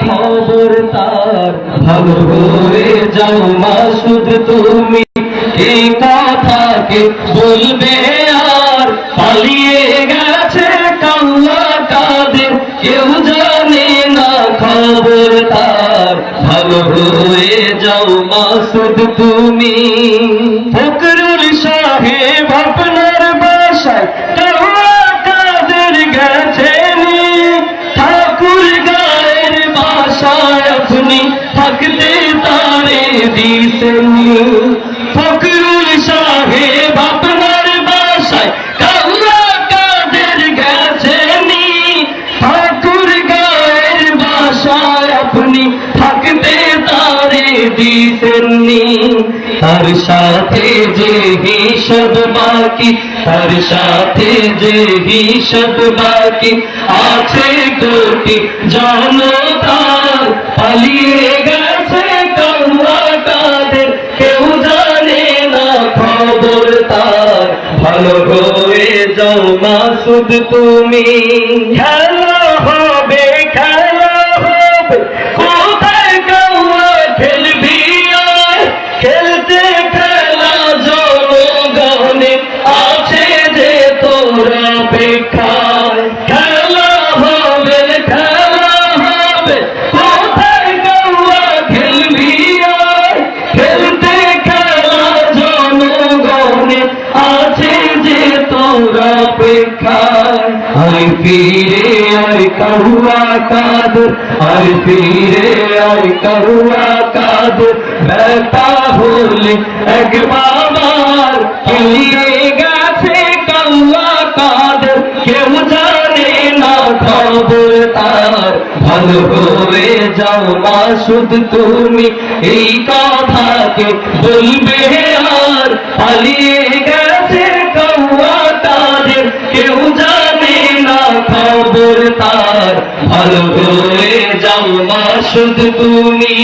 খবর তার। ভালো হয়ে যাও মাসুদ, তুমি এই কথাকে বলবে আর। পালিয়ে গেছে কাল্লা কাদের, কেউ জানে না খবর তার। ভালো হয়ে যাও মাসুদ, তুমি। ফকরুল সাহেব আপনার বাসায় কাল্লা কাদের গেছেনি ঠাকুর গায়ের বাসায় আপনি থাকতে তারে দিছেননি তার সাথে যে হিসব বাকি, তার সাথে যে হিসব বাকি আছে কোটি জনতার পালিয়ে যাও মাসুদ তুমি খেলা অপেক্ষায় আয় ফিরে আয় কাহুয়া কাদর আয় ফিরে আয় কাহুয়া কাদর বেটা হলে এক বাবার গেছে কাহুয়া কাদর কেউ জানে না খবর তার। ভালো হয়ে যাও মাসুদ তুমি, এই কথাকে বলবে আর পালিয়ে কেউ জানে না খবর তার ভালো হয়ে যাও মাসুদ তুমি।